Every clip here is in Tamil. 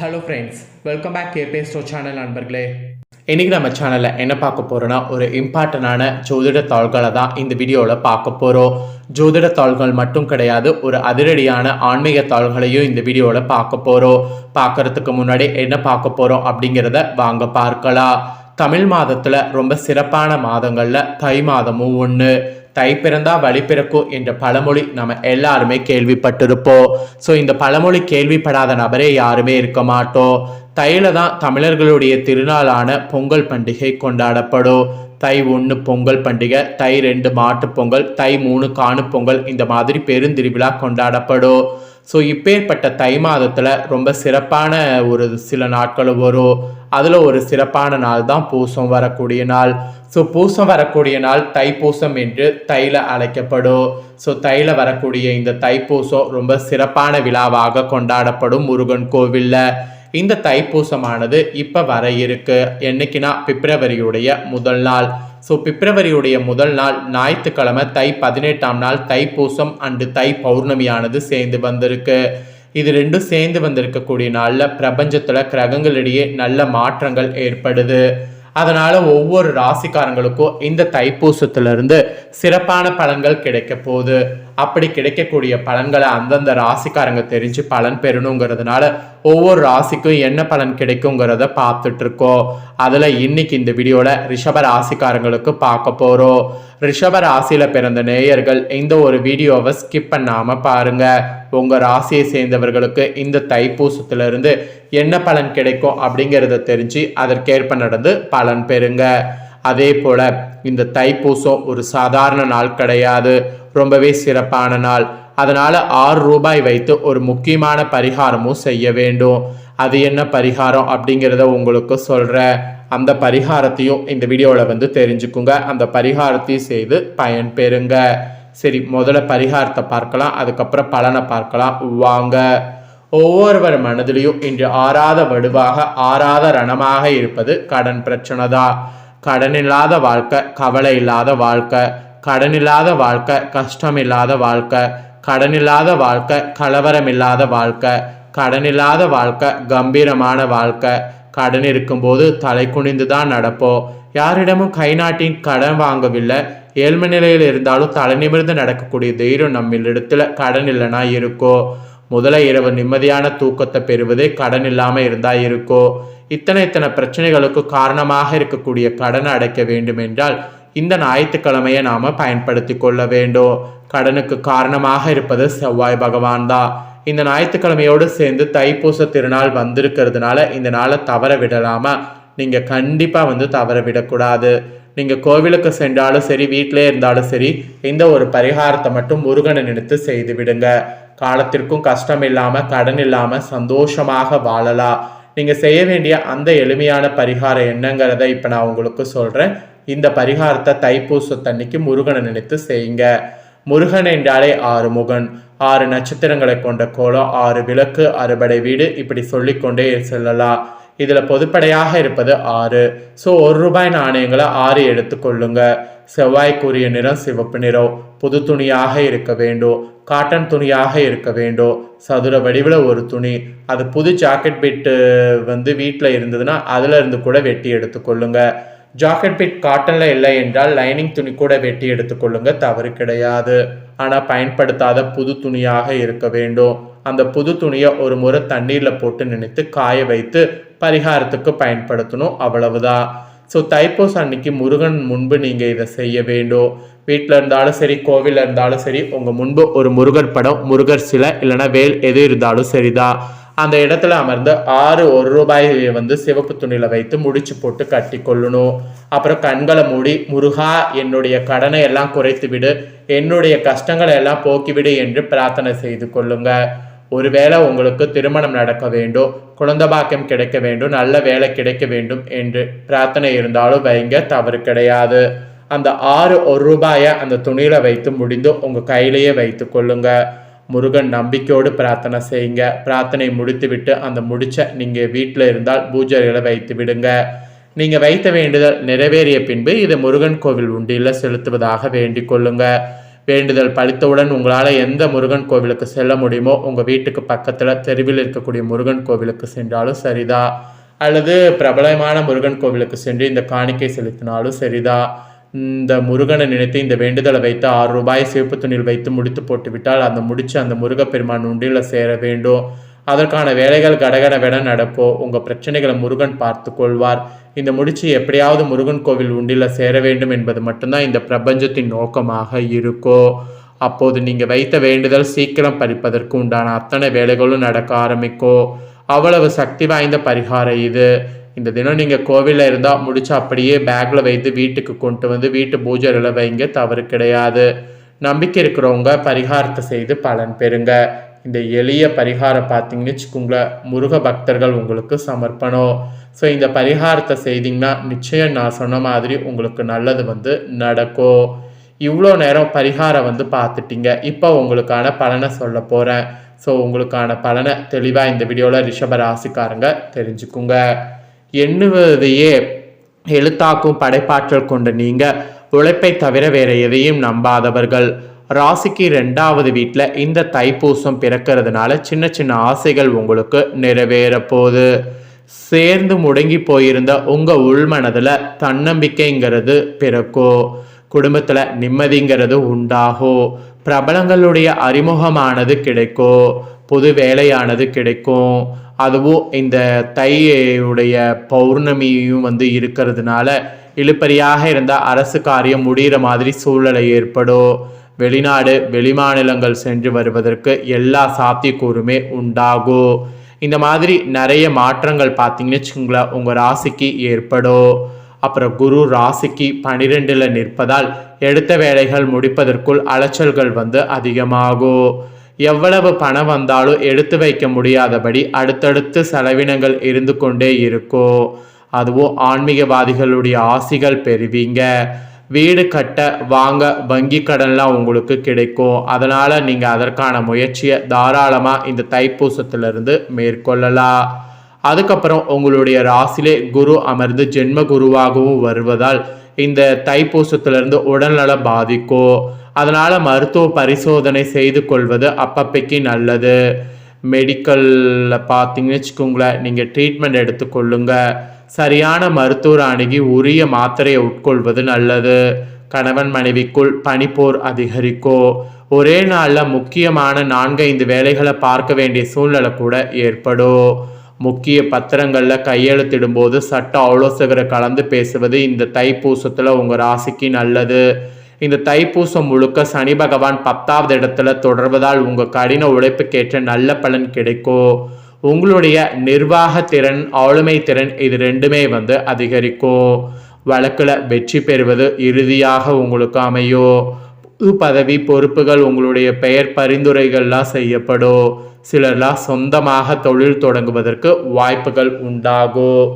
ஹலோ ஃப்ரெண்ட்ஸ் வெல்கம் பேக் கேபே ஸ்டோ சேனல் நண்பர்களே. இன்றைக்கி நம்ம சேனலில் என்ன பார்க்க போகிறோன்னா ஒரு இம்பார்ட்டண்டான ஜோதிட தாள்களை தான் இந்த வீடியோவில் பார்க்க போகிறோம் ஜோதிட தாள்கள் மட்டும் கிடையாது ஒரு அதிரடியான ஆன்மீக தாள்களையும் இந்த வீடியோவில் பார்க்க போகிறோம் பார்க்கறதுக்கு முன்னாடி என்ன பார்க்க போகிறோம் அப்படிங்கிறத வாங்க பார்க்கலாம். தமிழ் மாதத்தில் ரொம்ப சிறப்பான மாதங்களில் தை மாதமும் ஒன்று தை பிறந்தா வழி பிறக்கும் என்ற பழமொழி நம்ம எல்லாருமே கேள்விப்பட்டிருப்போம். ஸோ இந்த பழமொழி கேள்விப்படாத நபரே யாருமே இருக்க மாட்டோம். தையில தான் தமிழர்களுடைய திருநாளான பொங்கல் பண்டிகை கொண்டாடப்படும். தை ஒன்று பொங்கல் பண்டிகை தை ரெண்டு மாட்டு பொங்கல் தை மூணு காணு பொங்கல் இந்த மாதிரி பெருந்திருவிழா கொண்டாடப்படும். ஸோ இப்பேற்பட்ட தை மாதத்தில் ரொம்ப சிறப்பான ஒரு சில நாட்கள் வரும். அதில் ஒரு சிறப்பான நாள் தான் பூசம் வரக்கூடிய நாள். ஸோ பூசம் வரக்கூடிய நாள் தைப்பூசம் என்று தையில் அழைக்கப்படும். ஸோ தையில் வரக்கூடிய இந்த தைப்பூசம் ரொம்ப சிறப்பான விழாவாக கொண்டாடப்படும் முருகன் கோவிலில். இந்த தைப்பூசமானது இப்போ வர இருக்கு. என்னைக்குன்னா பிப்ரவரியுடைய முதல் நாள். ஸோ பிப்ரவரியுடைய முதல் நாள் ஞாயிற்றுக்கிழமை தை பதினெட்டாம் நாள் தைப்பூசம் அண்டு தை பௌர்ணமியானது சேர்ந்து வந்திருக்கு. இது ரெண்டும் சேர்ந்து வந்திருக்கக்கூடிய நாளில் பிரபஞ்சத்தில் கிரகங்களிடையே நல்ல மாற்றங்கள் ஏற்படுது. அதனால ஒவ்வொரு ராசிக்காரங்களுக்கும் இந்த தைப்பூசத்திலிருந்து சிறப்பான பலன்கள் கிடைக்க போகுது. அப்படி கிடைக்கக்கூடிய பலன்களை அந்தந்த ராசிக்காரங்க தெரிஞ்சு பலன் பெறணுங்கிறதுனால ஒவ்வொரு ராசிக்கும் என்ன பலன் கிடைக்குங்கிறத பார்த்துட்டு இருக்கோம் அதில் இன்னைக்கு இந்த வீடியோவில் ரிஷப ராசிக்காரங்களுக்கு பார்க்க போகிறோம் ரிஷப ராசியில் பிறந்த நேயர்கள் இந்த ஒரு வீடியோவை ஸ்கிப் பண்ணாமல் பாருங்கள் உங்கள் ராசியை சேர்ந்தவர்களுக்கு இந்த தைப்பூசத்திலிருந்து என்ன பலன் கிடைக்கும் அப்படிங்கிறத தெரிஞ்சு அதற்கேற்ப நடந்து பலன் பெறுங்க. அதே போல் இந்த தைப்பூசம் ஒரு சாதாரண நாள் கிடையாது. ரொம்பவே சிறப்பான நாள். அதனால் ஆறு ரூபாய் வைத்து ஒரு முக்கியமான பரிகாரமும் செய்ய வேண்டும். அது என்ன பரிகாரம் அப்படிங்கிறத உங்களுக்கு சொல்கிறேன் அந்த பரிகாரத்தையும் இந்த வீடியோவில் வந்து தெரிஞ்சுக்குங்க. அந்த பரிகாரத்தையும் செய்து பயன் பெறுங்க. சரி முதல்ல பரிகாரத்தை பார்க்கலாம். அதுக்கப்புறம் பலனை பார்க்கலாம். வாங்க. ஒவ்வொருவர் மனதிலையும் இன்று ஆறாத வடுவாக ஆறாத ரணமாக இருப்பது கடன் பிரச்சனை தான் கடன் இல்லாத வாழ்க்கை கவலை இல்லாத வாழ்க்கை கடன் இல்லாத வாழ்க்கை கஷ்டம் இல்லாத வாழ்க்கை கடன் இல்லாத வாழ்க்கை கலவரம் இல்லாத வாழ்க்கை கடன் இல்லாத வாழ்க்கை கம்பீரமான வாழ்க்கை. கடன் இருக்கும்போது தலை குனிந்து தான் நடப்போம் யாரிடமும் கை நாட்டின் கடன் வாங்கவில்லை. ஏழ்மை நிலையில் இருந்தாலும் தலை நிமிர்ந்து நடக்கக்கூடிய தைரியம் நம்மளிடத்துல கடன் இல்லைனா இருக்கோ. முதல இரவு நிம்மதியான தூக்கத்தை பெறுவதே கடன் இல்லாமல் இருந்தால் இருக்கோ இத்தனை இத்தனை பிரச்சனைகளுக்கு காரணமாக இருக்கக்கூடிய கடனை அடைக்க வேண்டும் என்றால் இந்த ஞாயிற்றுக்கிழமையை நாம பயன்படுத்தி கொள்ள வேண்டும். கடனுக்கு காரணமாக இருப்பது செவ்வாய் பகவான் தான். இந்த ஞாயிற்றுக்கிழமையோடு சேர்ந்து தைப்பூச திருநாள் வந்திருக்கிறதுனால இந்த நாளை தவற விடலாமா நீங்கள் கண்டிப்பாக வந்து தவற விடக்கூடாது. நீங்கள் கோவிலுக்கு சென்றாலும் சரி வீட்டிலே இருந்தாலும் சரி இந்த ஒரு பரிகாரத்தை மட்டும் முருகனை நினைத்து செய்து விடுங்க. காலத்திற்கும் கஷ்டம் இல்லாமல் கடன் இல்லாமல் சந்தோஷமாக வாழலாம் நீங்கள் செய்ய வேண்டிய அந்த எளிமையான பரிகாரம் என்னங்கிறத இப்போ நான் உங்களுக்கு சொல்கிறேன் இந்த பரிகாரத்தை தைப்பூசத்தன்னைக்கு முருகனை நினைத்து செய்யுங்க. முருகன் என்றாலே ஆறு முகன் ஆறு நட்சத்திரங்களை கொண்ட கோலம் ஆறு விளக்கு அறுபடை வீடு இப்படி சொல்லிக்கொண்டே செல்லலாம். இதில் பொதுப்படையாக இருப்பது ஆறு. ஸோ ஒரு ரூபாய் நாணயங்களை ஆறு எடுத்துக்கொள்ளுங்க செவ்வாய்க்குரிய நிறம் சிவப்பு நிறம் புது துணியாக இருக்க வேண்டும் காட்டன் துணியாக இருக்க வேண்டும் சதுர வடிவில் ஒரு துணி. அது புது ஜாக்கெட் பிட்டு வந்து வீட்டில் இருந்ததுன்னா அதில் இருந்து கூட வெட்டி எடுத்துக்கொள்ளுங்க ஜாக்கெட் பிட் காட்டனில் இல்லை என்றால் லைனிங் துணி கூட வெட்டி எடுத்துக்கொள்ளுங்க தவறு கிடையாது. ஆனால் பயன்படுத்தாத புது துணியாக இருக்க வேண்டும் அந்த புது துணியை ஒரு முறை தண்ணீரில் போட்டு நினைத்து காய வைத்து பரிகாரத்துக்கு பயன்படுத்தணும் அவ்வளவுதான் ஸோ தைப்பூசம் அன்னைக்கு முருகன் முன்பு நீங்கள் இதை செய்ய வேண்டும். வீட்டில் இருந்தாலும் சரி கோவிலில் இருந்தாலும் சரி உங்கள் முன்பு ஒரு முருகர் படம் முருகர் சிலை இல்லைன்னா வேல் எது இருந்தாலும் சரிதான் அந்த இடத்துல அமர்ந்து ஆறு ஒரு ரூபாய் வந்து சிவப்பு துணியில் வைத்து முடிச்சு போட்டு கட்டி கொள்ளணும். அப்புறம் கண்களை மூடி முருகா என்னுடைய கடனை எல்லாம் குறைத்து விடு என்னுடைய கஷ்டங்களை எல்லாம் போக்கிவிடு என்று பிரார்த்தனை செய்து கொள்ளுங்கள் ஒருவேளை உங்களுக்கு திருமணம் நடக்க வேண்டும் குழந்தை பாக்கியம் கிடைக்க வேண்டும் நல்ல வேலை கிடைக்க வேண்டும் என்று பிரார்த்தனை இருந்தாலும் வைங்க தவறு கிடையாது. அந்த ஆறு ஒரு ரூபாயை அந்த துணியில வைத்து முடிந்து உங்க கையிலேயே வைத்து கொள்ளுங்க. முருகன் நம்பிக்கையோடு பிரார்த்தனை செய்யுங்க. பிரார்த்தனை முடித்துவிட்டு அந்த முடிச்ச நீங்க வீட்டில் இருந்தால் பூஜைகளை வைத்து விடுங்க. நீங்க வைத்த வேண்டுதல் நிறைவேறிய பின்பு இதை முருகன் கோவில் உண்டியில் செலுத்துவதாக வேண்டிக் கொள்ளுங்கள் வேண்டுதல் படித்தவுடன் உங்களால் எந்த முருகன் கோவிலுக்கு செல்ல முடியுமோ உங்கள் வீட்டுக்கு பக்கத்தில் தெருவில் இருக்கக்கூடிய முருகன் கோவிலுக்கு சென்றாலும் சரிதான் அல்லது பிரபலமான முருகன் கோவிலுக்கு சென்று இந்த காணிக்கை செலுத்தினாலும் சரிதான் இந்த முருகனை நினைத்து இந்த வேண்டுதலை வைத்து ஆறு ரூபாய் சிவப்பு துணியில் வைத்து முடித்து போட்டுவிட்டால் அந்த முடிச்சு அந்த முருகப்பெருமான் உண்டியில் சேர வேண்டும். அதற்கான வேலைகள் கடகடவென நடப்போ உங்கள் பிரச்சனைகளை முருகன் பார்த்து கொள்வார். இந்த முடிச்சு எப்படியாவது முருகன் கோவில் உண்டியில் சேர வேண்டும் என்பது மட்டும்தான் இந்த பிரபஞ்சத்தின் நோக்கமாக இருக்கோ. அப்போது நீங்கள் வைத்த வேண்டுதல் சீக்கிரம் பறிப்பதற்கு உண்டான அத்தனை வேலைகளும் நடக்க ஆரம்பிக்கும் அவ்வளவு சக்தி வாய்ந்த பரிகாரம் இது. இந்த தினம் நீங்கள் கோவிலில் இருந்தால் முடிச்சு அப்படியே பேக்கில் வைத்து வீட்டுக்கு கொண்டு வந்து வீட்டு பூஜைகளை வைங்க தவறு கிடையாது. நம்பிக்கை இருக்கிறவங்க பரிகாரத்தை செய்து பலன் பெறுங்க. இந்த எளிய பரிகாரம் பார்த்தீங்கன்னு வச்சுக்கோங்களேன் முருக பக்தர்கள் உங்களுக்கு சமர்ப்பணம். ஸோ இந்த பரிகாரத்தை செய்தீங்கன்னா நிச்சயம் நான் சொன்ன மாதிரி உங்களுக்கு நல்லது வந்து நடக்கும். இவ்வளோ நேரம் பரிகாரம் வந்து பார்த்துட்டீங்க. இப்போ உங்களுக்கான பலனை சொல்ல போகிறேன் ஸோ உங்களுக்கான பலனை தெளிவாக இந்த வீடியோவில் ரிஷப ராசிக்காரங்க தெரிஞ்சுக்குங்க. எண்ணுவதையே எழுத்தாக்கும் படைப்பாற்றல் கொண்ட நீங்கள் உழைப்பை தவிர வேற எதையும் நம்பாதவர்கள். ராசிக்கு ரெண்டாவது வீட்டில் இந்த தைப்பூசம் பிறக்கிறதுனால சின்ன சின்ன ஆசைகள் உங்களுக்கு நிறைவேற போகுது சேர்ந்து முடங்கி போயிருந்த உங்கள் உள்மனதில் தன்னம்பிக்கைங்கிறது பிறக்கும் குடும்பத்தில் நிம்மதிங்கிறது உண்டாகும் பிரபலங்களுடைய அறிமுகமானது கிடைக்கும் புது வேலையானது கிடைக்கும். அதுவும் இந்த தையுடைய பௌர்ணமியும் வந்து இருக்கிறதுனால இழுப்பறியாக இருந்தால் அரசு காரியம் முடிகிற மாதிரி சூழ்நிலை ஏற்படும் வெளிநாடு வெளிமாநிலங்கள் சென்று வருவதற்கு எல்லா சாத்தியக்கூறுமே உண்டாகும் இந்த மாதிரி நிறைய மாற்றங்கள் பார்த்தீங்கன்னு வச்சுங்களேன் உங்கள் ராசிக்கு ஏற்படும் அப்புறம் குரு ராசிக்கு பனிரெண்டில் நிற்பதால் எடுத்த வேலைகள் முடிப்பதற்குள் அலைச்சல்கள் வந்து அதிகமாகும் எவ்வளவு பணம் வந்தாலும் எடுத்து வைக்க முடியாதபடி அடுத்தடுத்து செலவினங்கள் இருந்து கொண்டே இருக்கும் அதுவும் ஆன்மீகவாதிகளுடைய ஆசிகள் பெறுவீங்க. வீடு கட்ட வாங்க வங்கி கடன்லாம் உங்களுக்கு கிடைக்கும். அதனால் நீங்கள் அதற்கான முயற்சியை தாராளமாக இந்த தைப்பூசத்திலிருந்து மேற்கொள்ளலாம். அதுக்கப்புறம் உங்களுடைய ராசிலே குரு அமர்ந்து ஜென்ம குருவாகவும் வருவதால் இந்த தைப்பூசத்திலிருந்து உடல்நல பாதிக்கும் அதனால் மருத்துவ பரிசோதனை செய்து கொள்வது அப்பப்பைக்கு நல்லது. மெடிக்கலில் பார்த்தீங்கன்னு வச்சுக்கோங்களேன் நீங்கள் ட்ரீட்மெண்ட் எடுத்துக்கொள்ளுங்கள் சரியான மருத்துவர் அணுகி உரிய மாத்திரையை உட்கொள்வது நல்லது. கணவன் மனைவிக்குள் பனிப்போர் அதிகரிக்கோ. ஒரே நாளில் முக்கியமான நான்கைந்து வேலைகளை பார்க்க வேண்டிய சூழ்நிலை கூட ஏற்படும் முக்கிய பத்திரங்களில் கையெழுத்திடும்போது சட்ட ஆலோசகரை கலந்து பேசுவது இந்த தைப்பூசத்தில் உங்கள் ராசிக்கு நல்லது. இந்த தைப்பூசம் முழுக்க சனி பகவான் பத்தாவது இடத்துல தொடர்வதால் உங்கள் கடின உழைப்புக்கேற்ற நல்ல பலன் கிடைக்கும் உங்களுடைய நிர்வாக திறன் ஆளுமை திறன் இது ரெண்டுமே வந்து அதிகரிக்கும் வழக்கில் வெற்றி பெறுவது இறுதியாக உங்களுக்கு அமையும் புது பதவி பொறுப்புகள் உங்களுடைய பெயர் பரிந்துரைகள்லாம் செய்யப்படும் சிலர்லாம் சொந்தமாக தொழில் தொடங்குவதற்கு வாய்ப்புகள் உண்டாகும்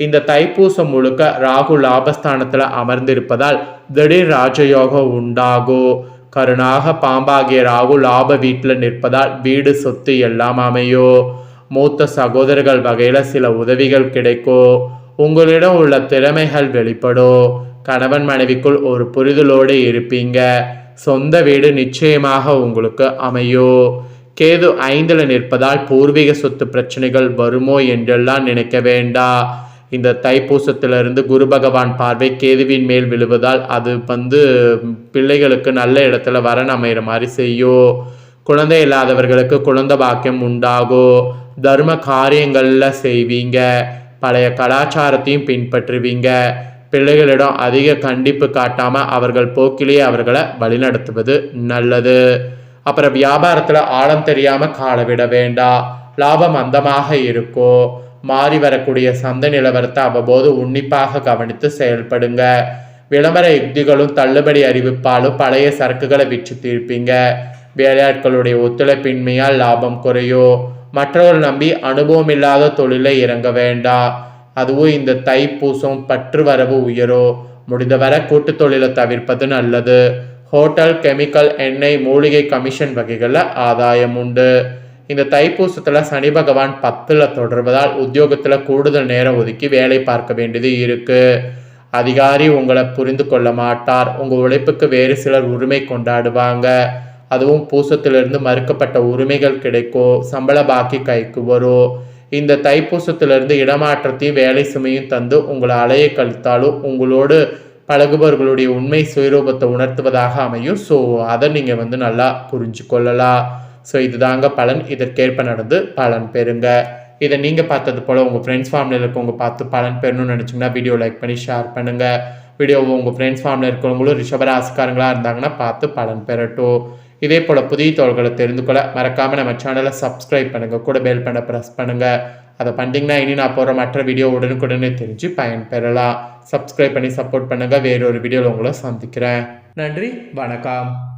இந்த தைப்பூசம் முழுக்க ராகு லாபஸ்தானத்தில் அமர்ந்திருப்பதால் திடீர் ராஜயோகம் உண்டாகும் கருணாக பாம்பாகிய ராகு லாப வீட்டில் நிற்பதால் வீடு சொத்து எல்லாம் அமையும் மூத்த சகோதரர்கள் வகையில் சில உதவிகள் கிடைக்கும் உங்களிடம் உள்ள திறமைகள் வெளிப்படும் கணவன் மனைவிக்குள் ஒரு புரிதலோடு இருப்பீங்க. சொந்த வீடு நிச்சயமாக உங்களுக்கு அமையும் கேது ஐந்தில் நிற்பதால் பூர்வீக சொத்து பிரச்சனைகள் வருமோ என்றெல்லாம் நினைக்க வேண்டாம் இந்த தைப்பூசத்திலிருந்து குரு பகவான் பார்வை கேதுவின் மேல் விழுவதால் அது வந்து பிள்ளைகளுக்கு நல்ல இடத்துல வரன் அமைகிற மாதிரி செய்யும் குழந்தை இல்லாதவர்களுக்கு குழந்தை பாக்கியம் உண்டாகும் தர்ம காரியங்களில் செய்வீங்க. பழைய கலாச்சாரத்தையும் பின்பற்றுவீங்க. பிள்ளைகளிடம் அதிக கண்டிப்பு காட்டாமல் அவர்கள் போக்கிலேயே அவர்களை வழிநடத்துவது நல்லது. அப்புறம் வியாபாரத்தில் ஆழம் தெரியாமல் கால விட வேண்டாம் லாபம் அந்தமாக இருக்கும் மாறி வரக்கூடிய சந்தை நிலவரத்தை அவ்வப்போது உன்னிப்பாக கவனித்து செயல்படுங்க. விளம்பர யுக்திகளும் தள்ளுபடி அறிவிப்பாலும் பழைய சரக்குகளை விற்று தீர்ப்பீங்க. வேலையாட்களுடைய ஒத்துழைப்பின்மையால் லாபம் குறையும் மற்றவர்கள் நம்பி அனுபவம் இல்லாத தொழிலை இறங்க வேண்டாம் அதுவும் இந்த தைப்பூசம் பற்று வரவு உயரோ. முடிந்தவரை கூட்டு தொழிலை தவிர்ப்பது நல்லது. ஹோட்டல் கெமிக்கல் எண்ணெய் மூலிகை கமிஷன் வகைகளில் ஆதாயம் உண்டு. இந்த தைப்பூசத்தில் சனி பகவான் பத்தில் தொடர்வதால் உத்தியோகத்தில் கூடுதல் நேரம் ஒதுக்கி வேலை பார்க்க வேண்டியது இருக்குது அதிகாரி உங்களை புரிந்து கொள்ள மாட்டார். உங்கள் உழைப்புக்கு வேறு சிலர் உரிமை கொண்டாடுவாங்க. அதுவும் பூசத்திலிருந்து மறுக்கப்பட்ட உரிமைகள் கிடைக்கும் சம்பள பாக்கி கைக்கு வரும் இந்த தைப்பூசத்திலிருந்து இடமாற்றத்தையும் வேலை சுமையும் தந்து உங்களை அலைய கழித்தாலும் உங்களோடு பழகுபவர்களுடைய உண்மை சுயரூபத்தை உணர்த்துவதாக அமையும். ஸோ அதை நீங்கள் வந்து நல்லா புரிஞ்சு கொள்ளலாம் ஸோ இதுதாங்க பலன். இதற்கேற்ப நடந்து பலன் பெறுங்க. இதை நீங்கள் பார்த்தது போல் உங்கள் ஃப்ரெண்ட்ஸ் ஃபேமிலியில் இருக்கவங்க பார்த்து பலன் பெறணும்னு நினச்சிங்கன்னா வீடியோ லைக் பண்ணி ஷேர் பண்ணுங்கள் வீடியோவை உங்கள் ஃப்ரெண்ட்ஸ் ஃபேமிலியில் இருக்கிறவங்களும் ரிஷபராசிக்காரங்களாக இருந்தாங்கன்னா பார்த்து பலன் பெறட்டும். இதே போல் புதிய தோள்களை தெரிந்து கொள்ள மறக்காமல் நம்ம சேனலை சப்ஸ்கிரைப் பண்ணுங்கள் கூட பெல் பண்ண ப்ரெஸ் பண்ணுங்கள் அதை பண்ணிட்டீங்கன்னா இனி நான் போகிற மற்ற வீடியோ உடனுக்குடனே தெரிஞ்சு பயன்பெறலாம். சப்ஸ்கிரைப் பண்ணி சப்போர்ட் பண்ணுங்கள் வேறொரு வீடியோவில் உங்களை சந்திக்கிறேன். நன்றி. வணக்கம்.